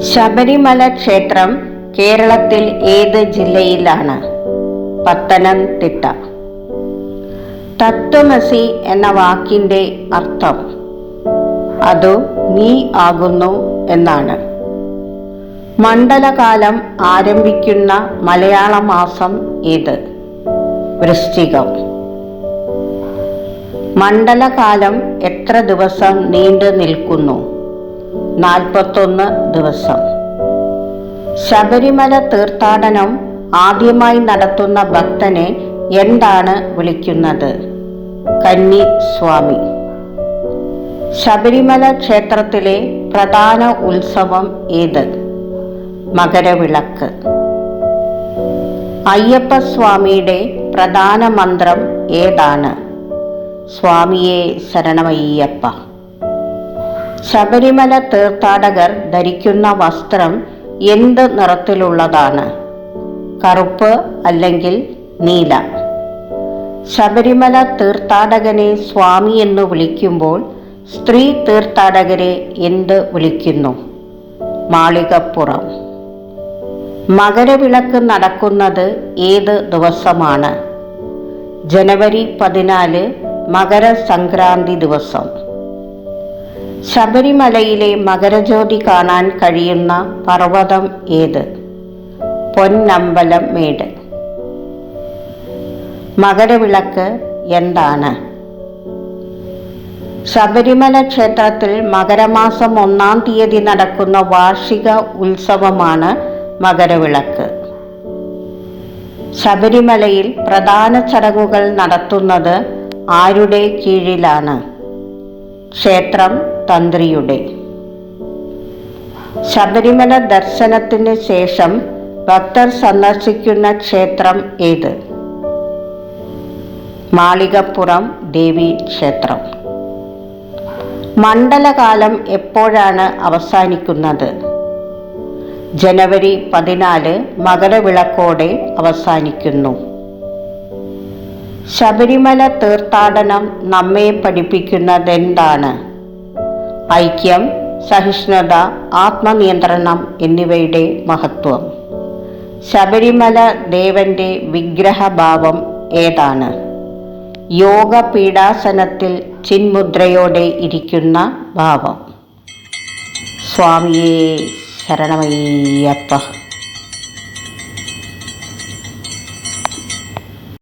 ശബരിമല ക്ഷേത്രം കേരളത്തിൽ ഏത് ജില്ലയിലാണ്? പത്തനംതിട്ട. തത്വമസി എന്ന വാക്കിന്റെ അർത്ഥം. അതു നീ ആകുന്നു എന്നാണ്. മണ്ഡലകാലം ആരംഭിക്കുന്ന മലയാള മാസം ഏത് വൃശ്ചികം. മണ്ഡലകാലം എത്ര ദിവസം നീണ്ടു നിൽക്കുന്നു നാൽപ്പത്തൊന്ന് ദിവസം. ശബരിമല തീർത്ഥാടനം ആദ്യമായി നടത്തുന്ന ഭക്തനെ എന്താണ് വിളിക്കുന്നത്? കന്നി സ്വാമി. ശബരിമല ക്ഷേത്രത്തിലെ പ്രധാന ഉത്സവം ഏത്? മകരവിളക്ക്. അയ്യപ്പ അയ്യപ്പസ്വാമിയുടെ പ്രധാന മന്ത്രം ഏതാണ്? സ്വാമിയെ ശരണമയ്യപ്പ. ശബരിമല തീർത്ഥാടകർ ധരിക്കുന്ന വസ്ത്രം എന്ത് നിറത്തിലുള്ളതാണ്? കറുപ്പ് അല്ലെങ്കിൽ നീല? ശബരിമല തീർത്ഥാടകനെ സ്വാമി എന്ന് വിളിക്കുമ്പോൾ സ്ത്രീ തീർത്ഥാടകരെ എന്ത് വിളിക്കുന്നു? മാളികപ്പുറം. മകരവിളക്ക് നടക്കുന്നത് ഏത് ദിവസമാണ്? ജനുവരി പതിനാല് മകരസംക്രാന്തി ദിവസം. ശബരിമലയിലെ മകരജ്യോതി കാണാൻ കഴിയുന്ന പർവതം ഏത്? പൊന്നമ്പലം മേട്. മകരവിളക്ക് എന്താണ്? ശബരിമല ക്ഷേത്രത്തിൽ മകരമാസം ഒന്നാം തീയതി നടക്കുന്ന വാർഷിക ഉത്സവമാണ് മകരവിളക്ക്. ശബരിമലയിൽ പ്രധാന ചടങ്ങുകൾ നടത്തുന്നത് ആരുടെ കീഴിലാണ്? ക്ഷേത്രം തന്ത്രിയുടെ. ശബരിമല ദർശനത്തിന് ശേഷം ഭക്തർ സന്ദർശിക്കുന്ന ക്ഷേത്രം ഏത്? മാളികപ്പുറം ദേവി ക്ഷേത്രം. മണ്ഡലകാലം എപ്പോഴാണ് അവസാനിക്കുന്നത്? ജനുവരി പതിനാല് മകരവിളക്കോടെ അവസാനിക്കുന്നു. ശബരിമല തീർത്ഥാടനം നമ്മെ പഠിപ്പിക്കുന്നതെന്താണ്? ഐക്യം സഹിഷ്ണുത ആത്മനിയന്ത്രണം എന്നിവയുടെ മഹത്വം. ശബരിമല ദേവന്റെ വിഗ്രഹഭാവം ഏതാണ്? യോഗ പീഡാസനത്തിൽ ചിന്മുദ്രയോടെ ഇരിക്കുന്ന ഭാവം. സ്വാമിയെ ശരണമയ്യപ്പ.